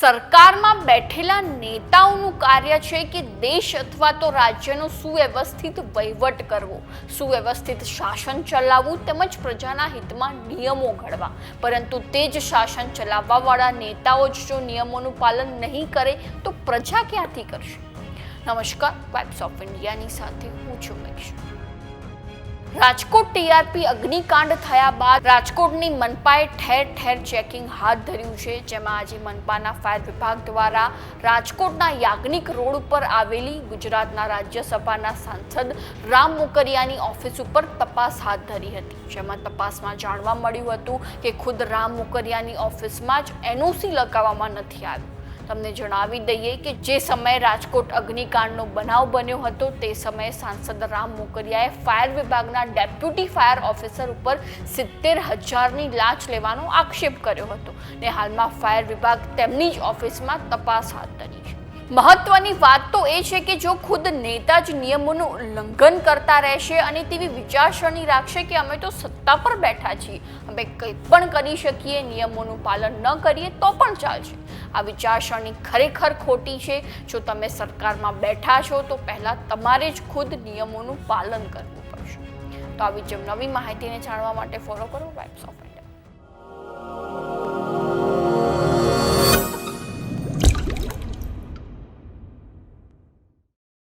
સરકારમાં બેઠેલા નેતાઓનું કાર્ય છે કે દેશ અથવા તો રાજ્યનો સુવ્યવસ્થિત વહીવટ કરવો. સુવ્યવસ્થિત શાસન ચલાવવું તેમજ પ્રજાના હિતમાં નિયમો ઘડવા. પરંતુ તે જ શાસન ચલાવવાવાળા નેતાઓ જ જો નિયમોનું પાલન નહીં કરે, તો પ્રજા ક્યાંથી કરશે? નમસ્કાર વાઇબ્સ ઓફ ઇન્ડિયાની સાથે હું છું મેક્ષ રાજકોટ ટીઆરપી અગ્નિકાંડ થયા બાદ રાજકોટની મનપાએ ઠેર ઠેર ચેકિંગ હાથ ધર્યું છે, જેમાં આજે મનપાના ફાયર વિભાગ દ્વારા રાજકોટના યાજ્ઞિક રોડ ઉપર આવેલી ગુજરાતના રાજ્યસભાના સાંસદ રામ મોકરિયાની ઓફિસ ઉપર તપાસ હાથ ધરી હતી. જેમાં તપાસમાં જાણવા મળ્યું હતું કે ખુદ રામ મોકરિયાની ઓફિસમાં જ એનઓસી લગાવવામાં નથી આવ્યું. તમને જણાવી દઈએ કે જે સમયે રાજકોટ અગ્નિકાંડનો બનાવ બન્યો હતો, તે સમયે સાંસદ રામ મોકરિયાએ ફાયર વિભાગના ડેપ્યુટી ફાયર ઓફિસર ઉપર સિત્તેર હજારની લાંચ લેવાનો આક્ષેપ કર્યો હતો ને હાલમાં ફાયર વિભાગ તેમની જ ઓફિસમાં તપાસ હાથ ધરી છે. મહત્વની વાત તો એ છે કે જો ખુદ નેતા જ નિયમોનું ઉલ્લંઘન કરતા રહેશે અને તેવી વિચારસરણી રાખશે કે અમે તો સત્તા પર બેઠા છીએ, અમે કંઈ પણ કરી શકીએ, નિયમોનું પાલન ન કરીએ, તો પણ ચાલશે. આ વિચારસરણી ખરેખર ખોટી છે? જો તમે સરકારમાં બેઠા છો, તો પહેલાં તમારે જ ખુદ નિયમોનું પાલન કરવું પડશે. તો આવી જેમ નવી માહિતીને જાણવા માટે ફોલો કરો વાઇબ્સ ઓફ